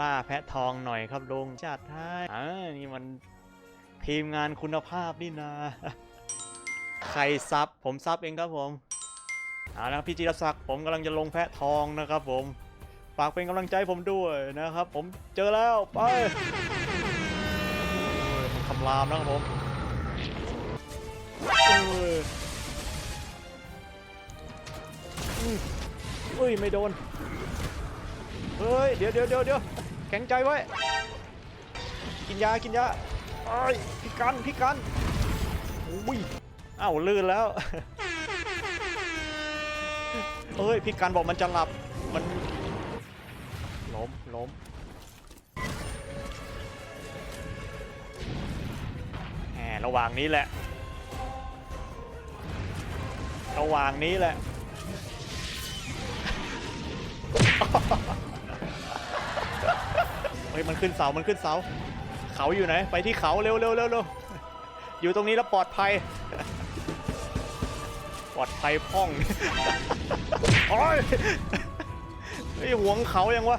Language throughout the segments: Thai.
ล่าแพะทองหน่อยครับลุงจัดให้อ่านี่มันทีมงานคุณภาพนี่นาใครซับผมซับเองครับผมเอาละครับพี่จิรศักดิ์ผมกำลังจะลงแพะทองนะครับผมฝากเป็นกำลังใจผมด้วยนะครับ ผมเจอแล้วไปมันคำรามนะครับผมโอ้ยอืมอุ้ยไม่โดน เฮ้ย เดี๋ยวเดี๋ยวเดี๋ยวเดี๋ยว ข็งใจไว้ กินยา กินยาไอ้พี่กันพี่กันอุ้ยอ้าวลื่นแล้ว เอ้ยพี่กันบอกมันจะหลับ มันล้มล้มแหมระหว่างนี้แหละ ระหว่างนี้แหละ เฮ้ยมันขึ้นเสา มันขึ้นเสา เขาอยู่ไหน ไปที่เขาเร็วเร็วเร็วเร็วอยู่ตรงนี้แล้วปลอดภัย ปลอดภัยพ่อง โอ้ยไอ้ยหวงเขายังวะ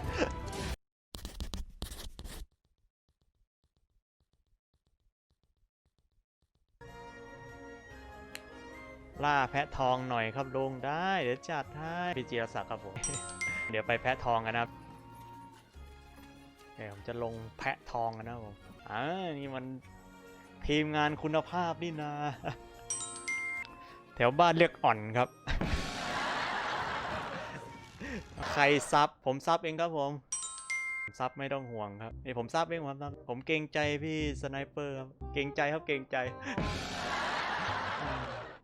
ล่าแพะทองหน่อยครับลุงได้ เดี๋ยวจัดให้พี่จีรศักดิ์ครับผม เดี๋ยวไปแพะทองกันนะครับ เดี๋ยวผมจะลงแพะทองกันนะผมอ่านี่มันทีมงานคุณภาพนี่นาแถวบ้านเรียกอ่อนครับ ใครซับผมซับเองครับผมซับไม่ต้องห่วงครับนี่ผมซับเองผมซับ ผมเกรงใจพี่สไนเปอร์ครับ เกรงใจครับเกรงใจ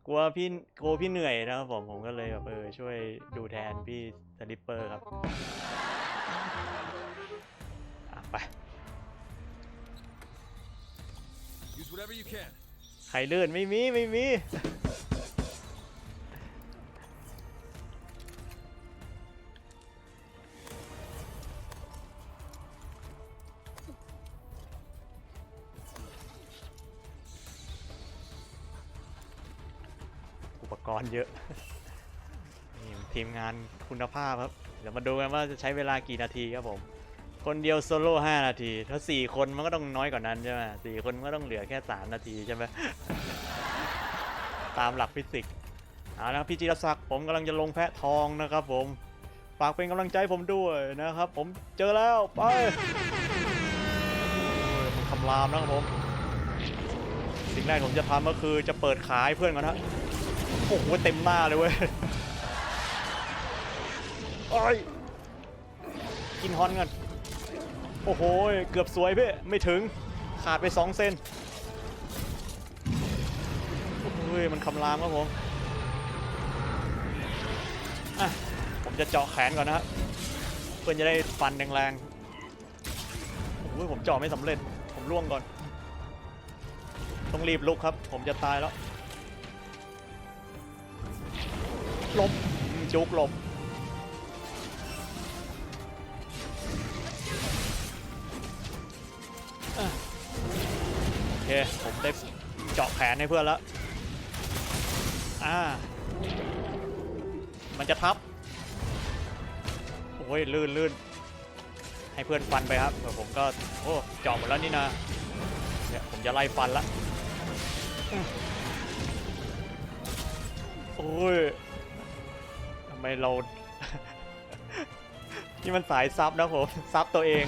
กลัวพี่กลัวพี่เหนื่อยนะครับผม ผมก็เลยแบบเออช่วยดูแทนพี่สไนเปอร์ครับ whatever you can. ใครเลื่อนไม่มีไม่มี อุปกรณ์เยอะ นี่ทีมงานคุณภาพครับ เดี๋ยวมาดูกันว่าจะใช้เวลากี่นาทีครับผม คนเดียวโซโล่5นาที ถ้า4คนมันก็ต้องน้อยกว่านั้นใช่ไหมสี่คนมันก็ต้องเหลือแค่3นาทีใช่ไหมตามหลักฟิสิกส์เอาละครับพี่จิรศักดิ์ผมกำลังจะลงแพะทองนะครับผมฝากเป็นกำลังใจผมด้วยนะครับ ผมเจอแล้วไปมันคำรามนะครับผม สิ่งแรกผมจะทำก็คือจะเปิดขายเพื่อนก่อนนะโอ้โหเต็มหน้าเลยเว้ยโอ้ยกินฮอนก่อน โอ้โห เกือบสวยพี่ ไม่ถึง ขาดไป 2 เซนโอ้ย มันคำรามครับผมผมจะเจาะแขนก่อนนะครับเพื่อนจะได้ฟันแรงๆโอ้ย ผมเจาะไม่สำเร็จ ผมล่วงก่อน ต้องรีบลุกครับ ผมจะตายแล้ว หลบอืมจุกหลบ เคผมได้เจาะแขนให้เพื่อนแล้วอ่ามันจะทับโอ้ยลื่นลื่นให้เพื่อนฟันไปครับเดี๋ยวผมก็โอ้เจาะหมดแล้วนี่นะเนี่ยผมจะไล่ฟันละโอ้ยทำไมเรา นี่มันสายซับนะผมซับตัวเอง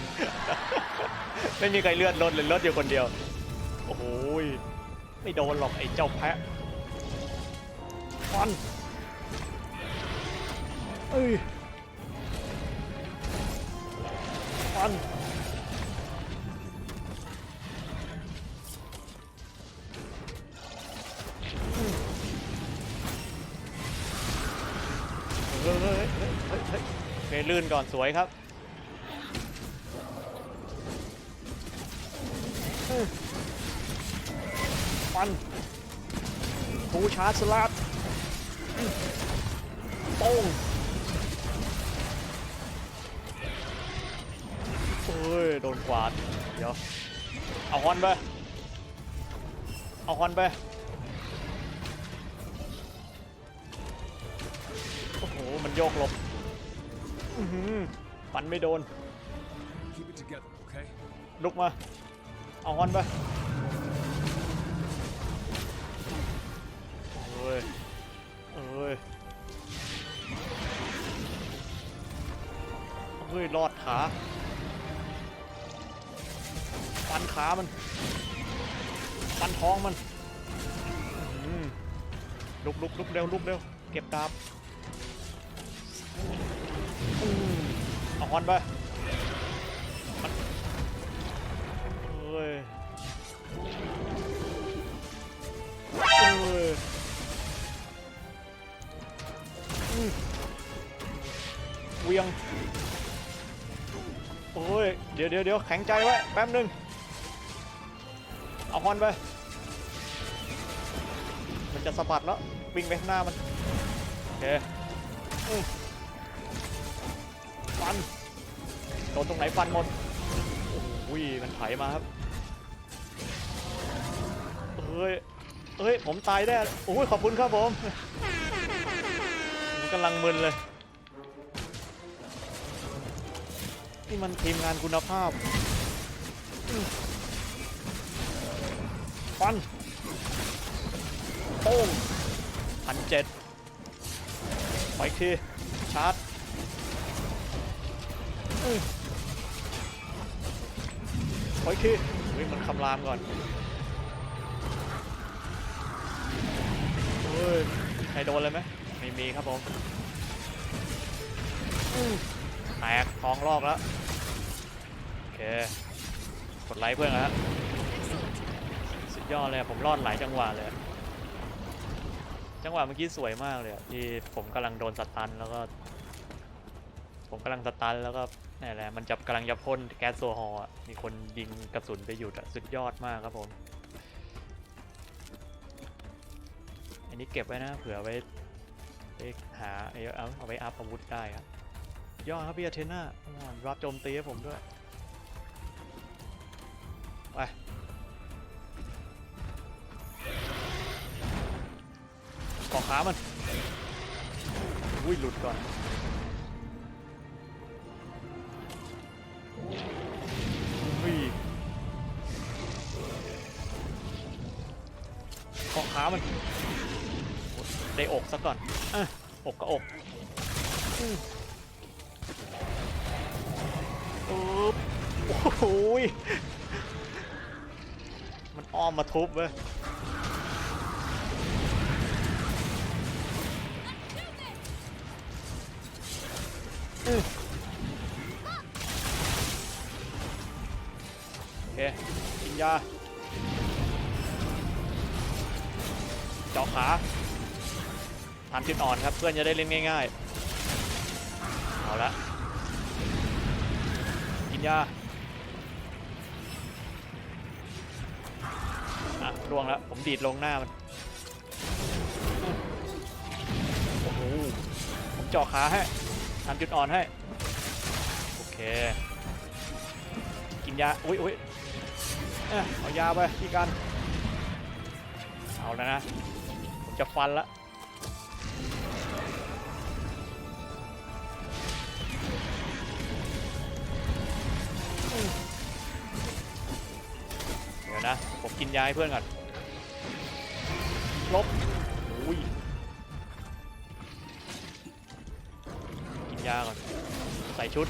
ไม่มีใครเลือดลดเลยลดอยู่คนเดียว อ้ย ไม่โดนหรอกไอ้เจ้าแพะฟันเอ้ยฟันเฮ้ยเฮ้ยเฮ้ยเฮ้ยเฮ้ยโอเคลื่นก่อนสวยครับ ฟันทูชาร์จสลัดอื้อโป้งโอ้ย โดนกวาด เดี๋ยว เอาฮอนไป เอาฮอนไป โอ้โห มันโยกหลบอื้อหือฟันไม่โดน Keep it it together, okay? ลุกมา เอาฮอนไป เอ้ยเอ้ยเฮ้ยรอดขาฟันขามันฟันท้องมันลุกลุกลุกเร็วลุกเร็วเก็บดาบอื้อเอาฮอนไป ดี๋ยวเดี๋ยวเดี๋ยวแข็งใจไว้แป๊บหนึง เอาฮอนไป มันจะสะบัดแล้ววิ่งไปข้างหน้ามันโอเคฟันโดนตรงไหนฟันหมดโอ้ยมันไถมาครับเอ้ยเอ้ยผมตายแน่โอ้ยขอบคุณครับผมกำลังมึนเลย นี่มันทีมงานคุณภาพอื้อฟันโป้งพันเจ็ดไปอีกทีชาร์จอื้อโอเควิ่งมันคำรามก่อนเฮ้ยใครโดนเลยไหมไม่มีครับผมแตกทองลอกแล้ว กดไลค์เพื่อนนะฮะสุดยอดเลยผมรอดหลายจังหวะเลย จังหวะเมื่อกี้สวยมากเลยที่ผมกำลังโดนสตันแล้วก็ ผมกำลังสตันแล้วก็นี่แหละมันจะกำลังจะพ่นแก๊สโซฮอลมีคนยิงกระสุนไปหยุดอะสุดยอดมากครับผม อันนี้เก็บไว้นะเผื่อไว้ไปหาเอาเอาไว้อัพอาวุธได้ครับยอดครับพี่อาเทน่ารับโจมตีให้ผมด้วย ไปขอขามันอุ้ยหลุดก่อนอุ้ยขอขามันได้อกซะก่อนอะอกกับอกอืมปึ๊บโอ้โหย อ้อมมาทุบเว้ยอืมโอเคกินยาเจาะขาทำจุดอ่อนครับ เพื่อนจะได้เล่นง่ายๆ เอาละกินยา อะล่วงแล้ว ผมดีดลงหน้ามัน โอ้โห ผมเจาะขาให้ทำจุดอ่อนให้ โอเค กินยา อุ้ยอุ้ยเอ้ยเอายาไปพี่กัน เอาแล้วนะ ผมจะฟันละ นะ ผมกินยาให้เพื่อนก่อนลบอุ้ยกินยาก่อน ใส่ชุด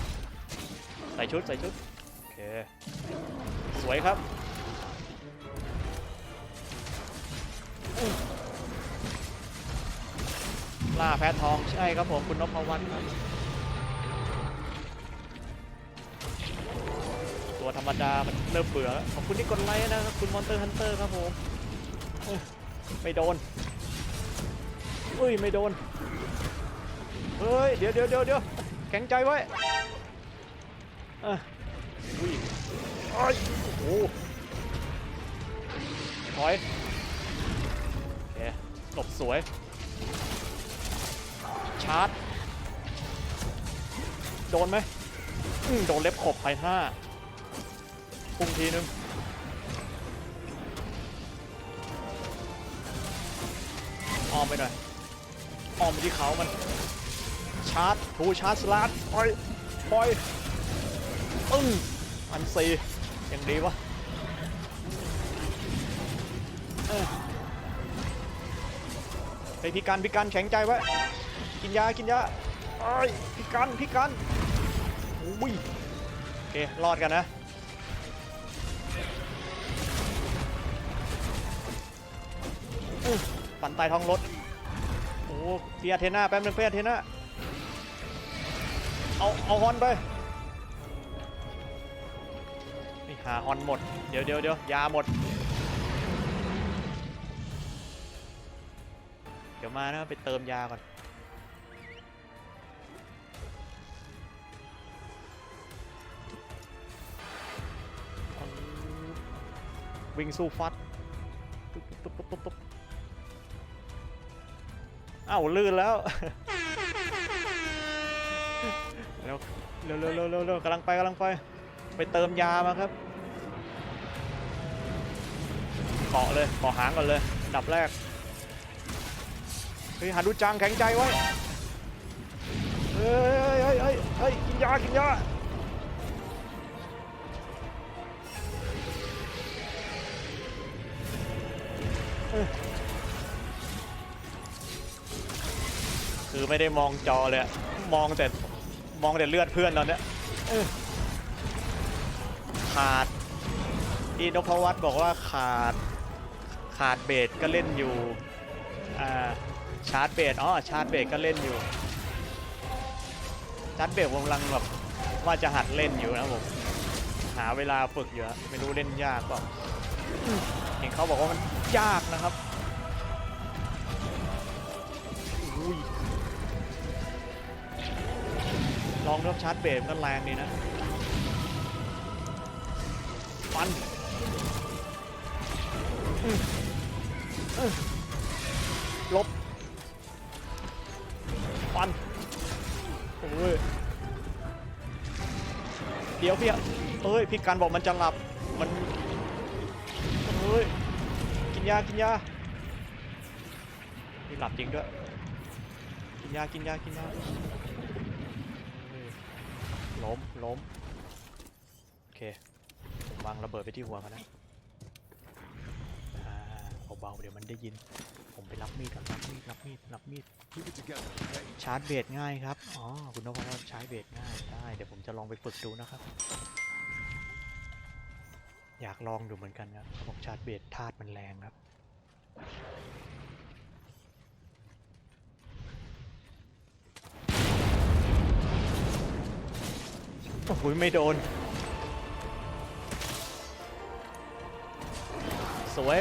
ใส่ชุด ใส่ชุด โอเค สวยครับล่าแพ้ทองใช่ครับผม คุณนพวัฒน์ครับ ธรรมดา มันเริ่มเบื่อแล้วขอบคุณที่กดไลค์นะครับคุณมอนเตอร์ฮันเตอร์ครับผมไม่โดนอุ้ยไม่โดน เฮ้ย เดี๋ยวเดี๋ยวเดี๋ยวเดี๋ยวแข็งใจไว้อะอุ้ยโอ้ยโอ้ถอยโอเคหลบสวย ชาร์จ โดนไหมอืมโดนเล็บขบภายห้า พุ่งทีนึงอ้อมไปหน่อยอ้อมไปที่เขามัน ชาร์จทูชาร์จสลัดปล่อยปล่อยปึ้งพันสี่ยังดีวะเออไปพี่กันพี่กันแข็งใจไว้กินยากินยาไอ้พี่กันพี่กันอุ้ยโอเครอดกันนะ อื้อปั่นใต้ท้องรถโอ้เฟียเทน่าแป๊บนึงเฟียเทน่าเอาเอาฮอนไปนี่หาฮอนหมด เดี๋ยวเดี๋ยวเดี๋ยวยาหมด เดี๋ยวมานะไปเติมยาก่อนวิ่งสู้ฟัดตุ๊บตุ๊บตุ๊บตุ๊บ ตุ๊บอ้าวลื่นแล้วเร็วเร็วเร็วเร็วกำลังไปกำลังไป ไปเติมยามาครับเกาะเลยเกาะหางก่อนเลยดับแรกเฮ้ยหาดูจังแข็งใจไว้เฮ้ยเฮ้ยเฮ้ยเฮ้ยกินยากินยา คือไม่ได้มองจอเลยอะมองแต่มองแต่เลือดเพื่อนตอนเนี้ยเออขาดพี่นพวัตบอกว่าขาดขาดเบสก็เล่นอยู่อ่าชาร์จเบสอ๋อชาร์จเบสก็เล่นอยู่ชาร์จเบสกำลังแบบว่าจะหัดเล่นอยู่นะผมหาเวลาฝึกอยู่อะไม่รู้เล่นยากเปล่าเห็นเขาบอกว่ามันยากนะครับอุ้ย ลองเริ่มชาร์จเบรมันก็แรงดีนะฟันลบฟันโอ้ยเดี๋ยวพี่อะเอ้ยพี่กันบอกมันจะหลับมันเอ้ยกินยากินยาพี่หลับจริงด้วยกินยากินยากินยา ล้มล้มโอเคผมวางระเบิดไปที่หัวมันนะอ่าเบาๆเดี๋ยวมันได้ยิน ผมไปรับมีดก่อนรับมีดรับมีดรับมีด Keep it together, okay? ชาร์จเบสง่ายครับอ๋อคุณนพว่าใช้เบสง่ายได้เดี๋ยวผมจะลองไปฝึกดูนะครับ อยากลองดูเหมือนกันนะเขาบอกชาร์จเบสธาตุมันแรงครับ โอ้โหไม่โดน สวย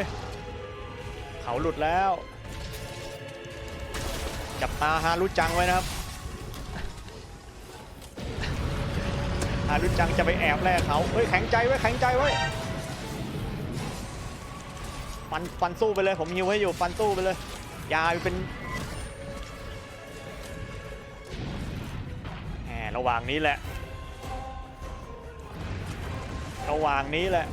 เขาหลุดแล้ว จับตาฮารุจังไว้นะครับ ฮารุจังจะไปแอบแลกเขาเฮ้ยแข็งใจไว้แข็งใจไว้ฟันฟันสู้ไปเลย ผมฮิวให้อยู่ฟันสู้ไปเลย ยาเป็นแหมระหว่างนี้แหละ ระหว่างนี้แหละ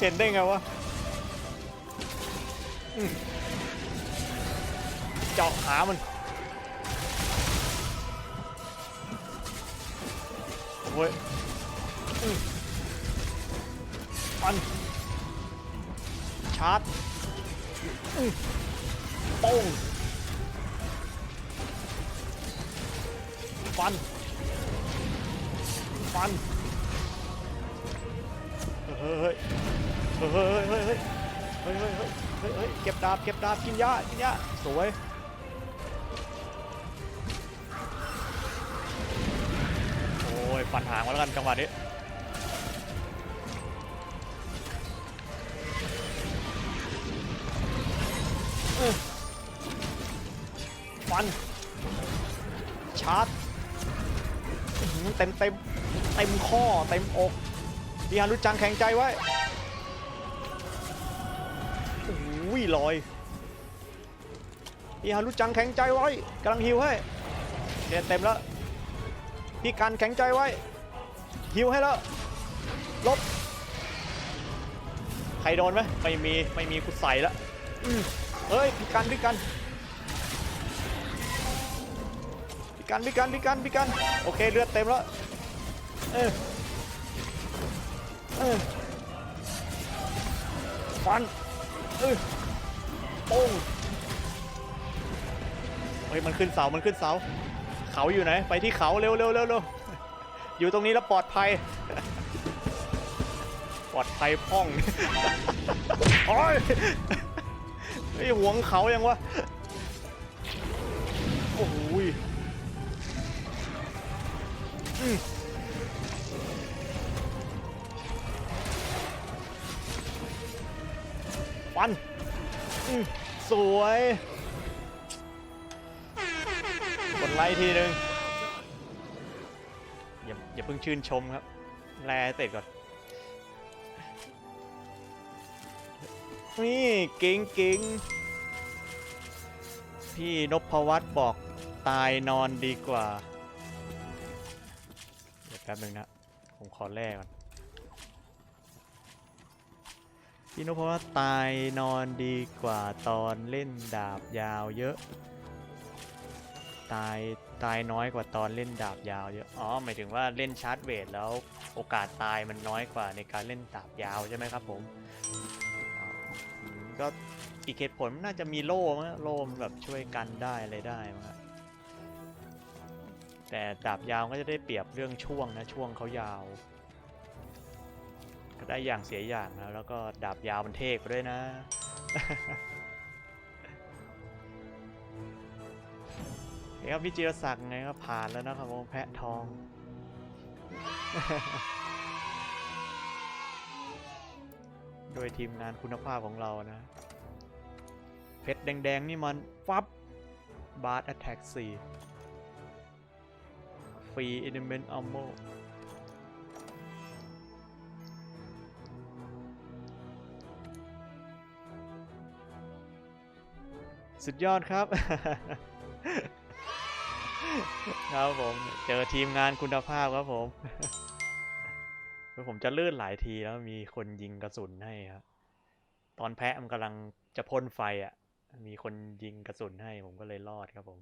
เห็นได้ไงวะเจาะขามันโอ้ยอืมฟันชาร์จโป้ง ฟัน ฟันเฮ้ยเฮ้ย เฮ้ย เฮ้ย เฮ้ย เฮ้ย เฮ้ย เฮ้ย เฮ้ย เก็บดาบ เก็บดาบ กินยา กินยา สวย โอ้ย ฟันหางมาแล้วกันจังหวะนี้ฟันชาร์จ เต็มเต็มเต็มข้อเต็มอกพี่ฮารุจังแข็งใจไว้โอ้ยลอยพี่ฮารุจังแข็งใจไว้กำลังฮิวให้เนี่ยเต็มแล้วพี่กันแข็งใจไว้ฮิวให้แล้วลบใครโดนไหมไม่มีไม่มีกูใส่แล้วเฮ้ยพี่กันพี่กัน กันพี่กันพี่กันพี่กันโอเคเลือดเต็มแล้วเออเออฟันเออโป้งเฮ้ยมันขึ้นเสา มันขึ้นเสา เขาอยู่ไหน ไปที่เขาเร็วเร็วเร็วเร็วอยู่ตรงนี้แล้วปลอดภัย ปลอดภัยพ่องโอ้ยไอ้ยหวงเขายังวะ โอ้ย ฟันสวยกดไลค์ทีหนึ่งอย่าอย่าเพิ่งชื่นชมครับ แลเสร็จก่อน นี่เก่งเก่งพี่นพวัตบอกตายนอนดีกว่า ป๊บนึงนะ ผมขอแลกก่อนพี่นพวัตตายนอนดีกว่าตอนเล่นดาบยาวเยอะ ตายตายน้อยกว่าตอนเล่นดาบยาวเยอะ อ๋อ หมายถึงว่าเล่นชาร์จเวทแล้วโอกาสตายมันน้อยกว่าในการเล่นดาบยาวใช่ไหมครับผมก็อีกเหตุผลน่าจะมีโล่มั้งโล่มันแบบช่วยกันได้อะไรได้มั้งครับ แต่ดาบยาวก็จะได้เปรียบเรื่องช่วงนะช่วงเขายาว ก็ได้อย่างเสียอย่างนะแล้วก็ดาบยาวมันเทกไปด้วยนะเฮ้ยครับพี่จิรศักดิ์ไงก็ผ่านแล้วนะครับผมแพะทอง โดยทีมงานคุณภาพของเรานะ เพชรแดง ๆ นี่มัน ฟับบาร์ a แท็ก4 ฟรีอินเมนต์อัลโมสุดยอดครับ ครับผม เจอทีมงานคุณภาพครับผมคือผมจะลื่นหลายทีแล้วมีคนยิงกระสุนให้ครับ ตอนแพะมันกำลังจะพ่นไฟอะ มีคนยิงกระสุนให้ผมก็เลยรอดครับผม